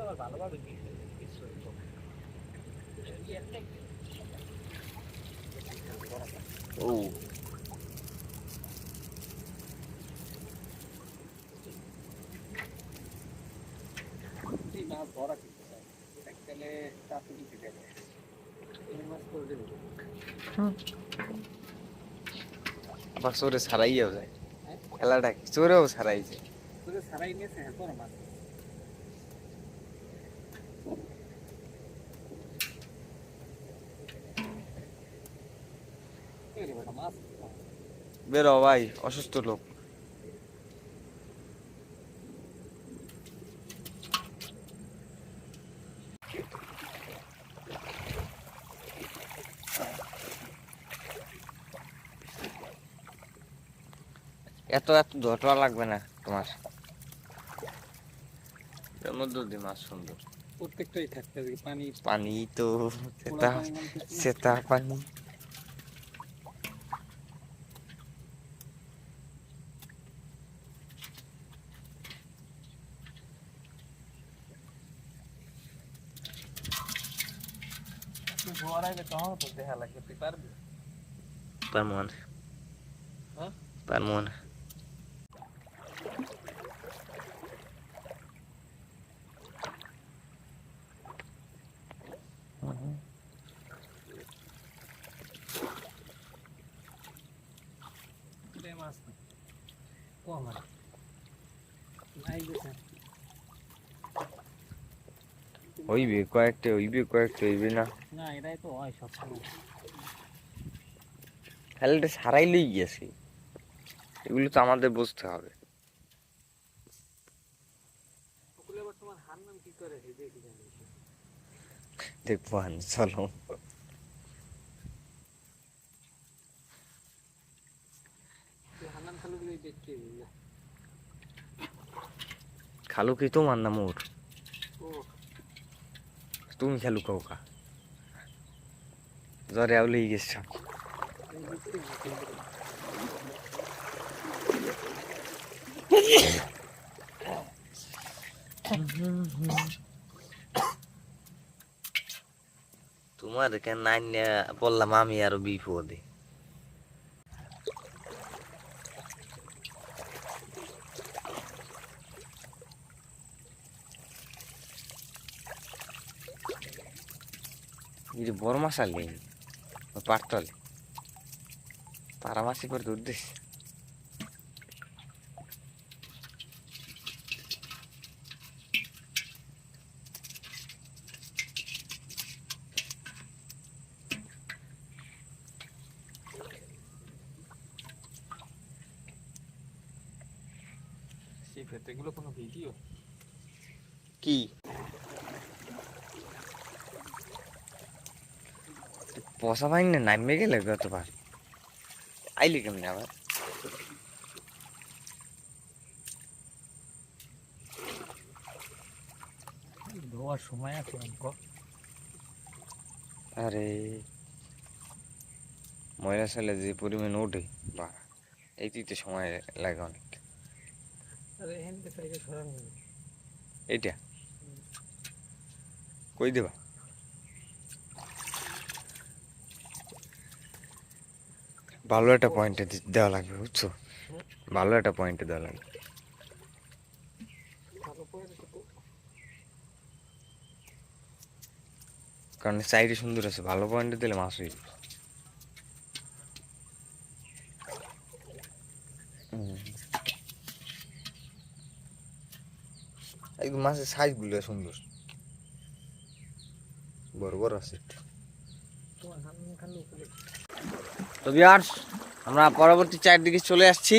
আবার ভালোভাবে আবার চোরে ছাড়াইয়াও যায়। খেলাটা? চোরেও ছাড়াই যায় তোকে সারাই নিয়েছে হ্যাঁ মাছ এই রে বেটা, মাছ বেরো ভাই অসুস্থ লোক। এত এত ধোয়া লাগবে না তোমার? এর মধ্যে দিয়ে মাছ সুন্দর। প্রত্যেকটাই থাকতে পানি। পানি তো সেটা। সেটা পানি। তুই জোয়ার আইলে তখন তো দেখা লাগবে তুই পারবি পারব না হ্যাঁ? পারব না রে মাছ না। কম আর নাই গেছে হইবে কয়েকটা হইবে কয়েকটা হইবে না। না এটাই তো হয় সব তাহলে এটা সারাইলেই গেছে। এগুলো তো আমাদের বুঝতে হবে। নাম দেখব আন চলো। নাম খালু কি? তোমার না মোর ও তুমি খেলু কৌকা জ্বরে আউলেই গেছ। তোমার কেন বললাম আমি আরও বিপদে ఇది বড় মাছ আনলি পারতলে পারা মাছি এগুলো কোনো ভিডিও কি? পয়সা পাইনি না নামবে গেলে গতবার আইলি কেমনি আবার? ধোয়ার সময় আছে অঙ্ক। আরে ময়লা সালে যে পরিমাণ ওঠে বা এই দিতে সময় লাগে অনেক। এইটা? কই দেবা? ভালো একটা পয়েন্টে দেওয়া লাগবে, বুঝছ? ভালো একটা পয়েন্টে দেওয়া লাগবে। কারণ সাইডে সুন্দর আছে, ভালো পয়েন্টে দিলে মাছ হুম। একদম মাছের সাইজগুলো সুন্দর। বড় বড় আছে। তো বিয়ার্স আমরা পরবর্তী চারদিকে চলে আসছি।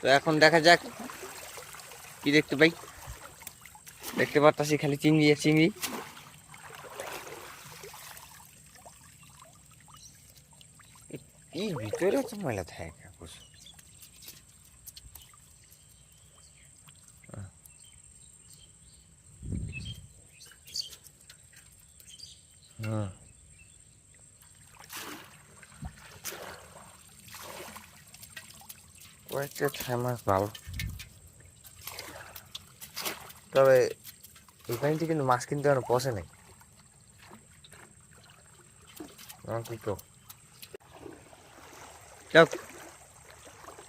তো এখন দেখা যাক কি দেখতে পাই। দেখতে পারতাছি খালি চিংড়ি আর চিংড়ি। এই ভিতরে তো ময়লা থাকে হ্যাঁ। কয়েকটা ছয় মাস ভালো তবে এই পানিতে কিন্তু মাছ কিন্তু এখনও পচে নাই।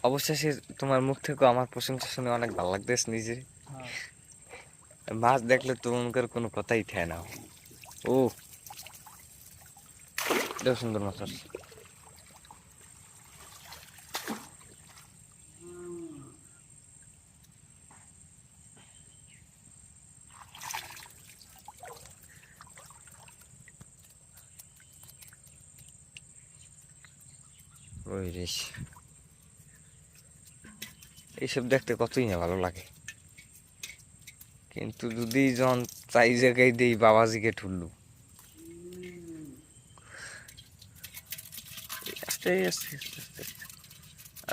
অবশেষে তোমার মুখ থেকে আমার প্রশংসা শুনে অনেক ভালো লাগতেছে নিজে। মাছ দেখলে তো মনকার কোনো কথাই থাকে না। ও সুন্দর মাছ আছে এইসব দেখতে কতই না ভালো লাগে। কিন্তু যদি জন চাই জায়গায় দেই, বাবাজিকে ঠুল্লু।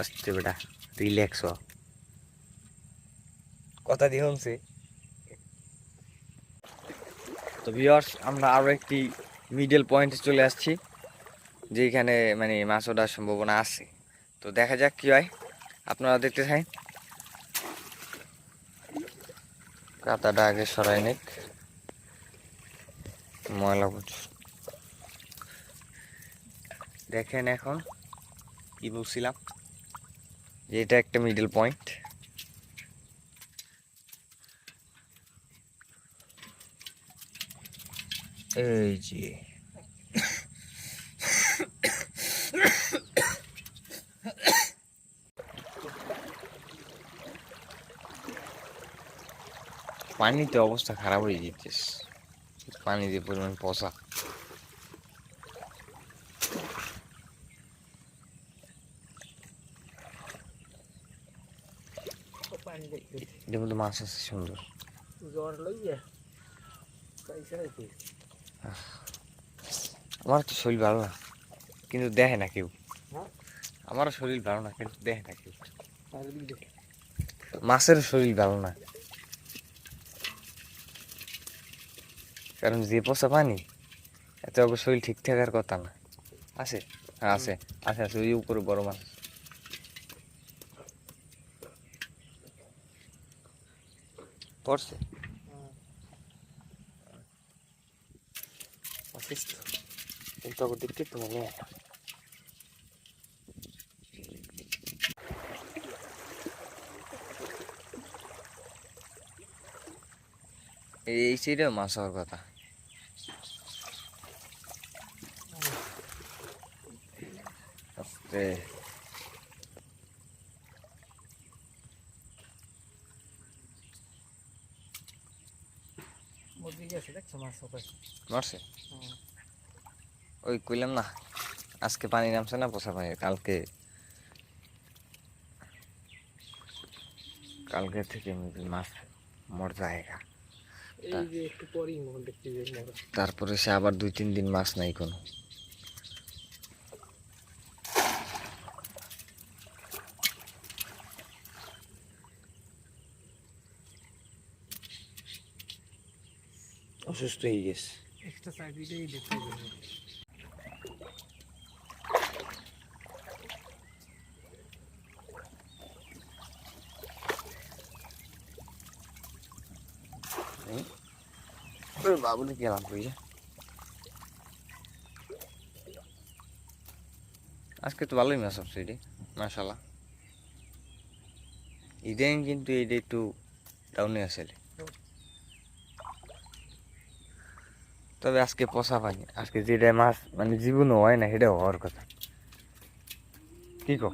আস্তে বেটা রিল্যাক্স কথা দিয়ে তো ভিওর্স আমরা আরও একটি মিডল পয়েন্টে চলে আসছি। যেখানে মানে মাছ ওঠার সম্ভাবনা আছে। তো দেখা যাক কি হয়। আপনারা দেখতে চাই কাতাটা আগে সরাই নিক। ময়লা প্রচুর। দেখেন এখন কি বলছিলাম? যে এটা একটা মিডল পয়েন্ট এই যে। পানিতে অবস্থা খারাপ হয়ে যেতেস পানি দিয়ে পরিমাণ পচা। এটার মধ্যে মাছ আছে সুন্দর। জ্বর লইয়া আমার তো শরীর ভালো না কিন্তু দেখে না কেউ। হ্যাঁ? আমারও শরীর ভালো না কিন্তু দেখে না কেউ। মাছের শরীর ভালো না। কারণ যে পচা পানি, এত ওকে শরীর ঠিক থাকার কথা না। আছে? হ্যাঁ আছে। আছে আছে, ওই উপরে বড় মাছ। পড়ছে? কিন্তু দেখতে তো মনে না। এই সাইডে মাছ হওয়ার কথা। ওই কইলাম না, আজকে পানি নামছে না পোষা পানি, কালকে। কালকে থেকে মাছ মর জায়গা তারপরে সে আবার দুই তিন দিন মাছ নাই কোনো। অসুস্থ হয়ে গেছে। বাবুলে গেলাম বুঝে আজকে তো ভালোই মাছ হচ্ছে এটি মাসাল্লাহ ইদানিং কিন্তু এটা একটু ডাউনে আসলে তবে আজকে পচা পানি, আজকে যেটা মাছ মানে জীবনও হয় না সেটা হওয়ার কথা। কি কো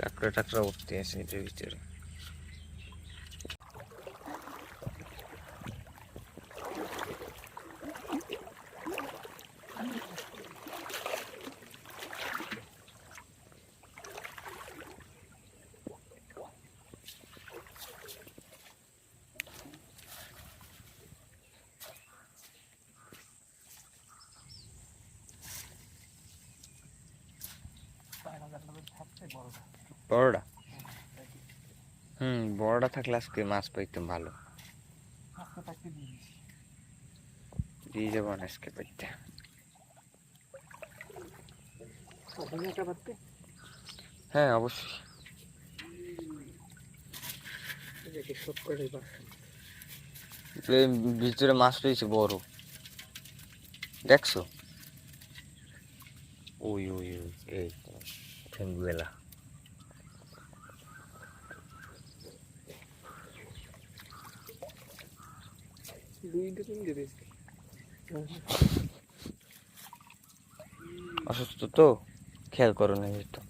কাঁকড়া টাকড়া উঠতে আছে এটার ভিতরে বড়টা? হুম, বড়টা থাকলে আজকে মাছ পাইতাম ভালো। দিয়ে যাব না আজকে পাইতে হ্যাঁ অবশ্যই। ভিতরে মাছ রয়েছে বড়। দেখছ? ওই ওই ওই, এই ঠেঙ্গুয়েলা দুইটা তিনটে দিয়েছি অসুস্থ তো খেয়াল করো না তো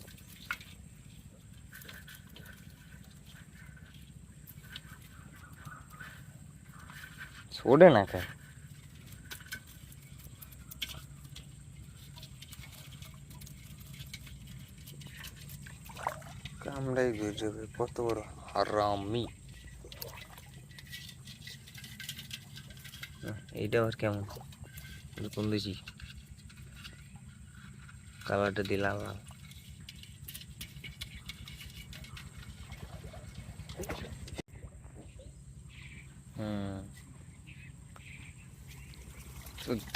ওড়ে না কেন কামড়াই বেরোবে কত বড় হারামি এইটা আবার কেমন? কোন দিছি? কালারটা দিলাম লাল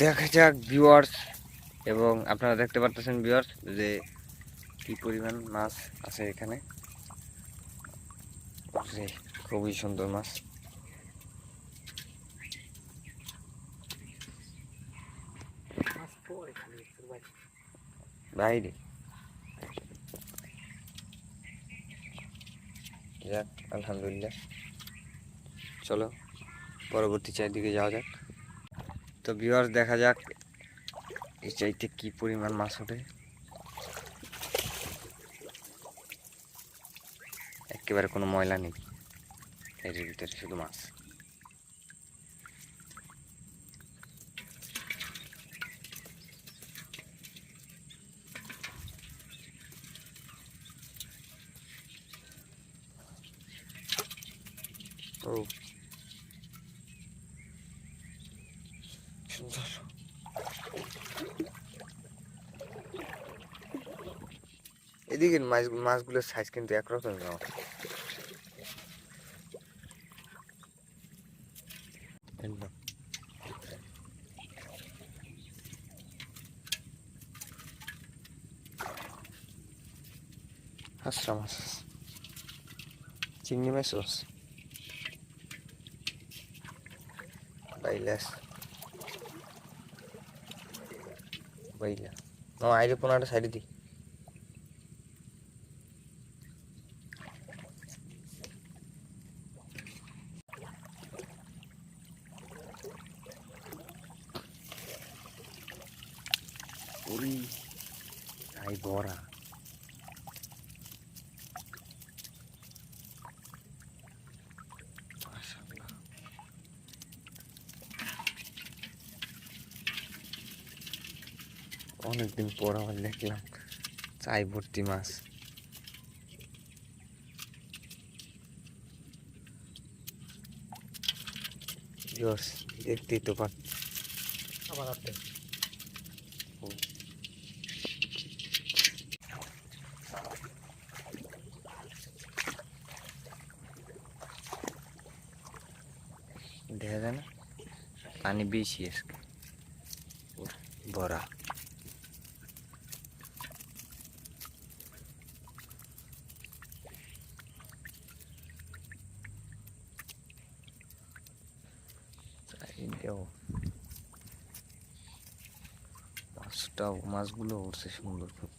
দেখা যাক ভিউয়ার্স এবং আপনারা দেখতে পারতেছেন ভিউয়ার্স যে কি পরিমাণ মাছ আছে এখানে। যে খুবই সুন্দর মাছ। বাইরে। যাক, আলহামদুলিল্লাহ। চলো, পরবর্তী চারিদিকে যাওয়া যাক। তো ভিউয়ার্স দেখা যাক, এই চাইতে কি পরিমাণ মাছ ওঠে। একেবারে কোনো ময়লা নেই। এর ভিতরে শুধু মাছ। এদিকে মাছ, মাছগুলোর সাইজ কিন্তু একরকম না। হাসরা মাছ চিংড়ি মাছ আছে বাইলাস বাইলা no আইলে পোনাটা সাইডে দি ওরে আই বড়া মাশাআল্লাহ অনেকদিন পর আবার দেখলাম চাই ভর্তি মাছ। জোস দেখতেই তো পার আবার আপনি দেখা যায় না? পানি বেশি আজকে। ভরা চারিদিকেও মাছটাও মাছগুলো উঠছে সুন্দর খুব।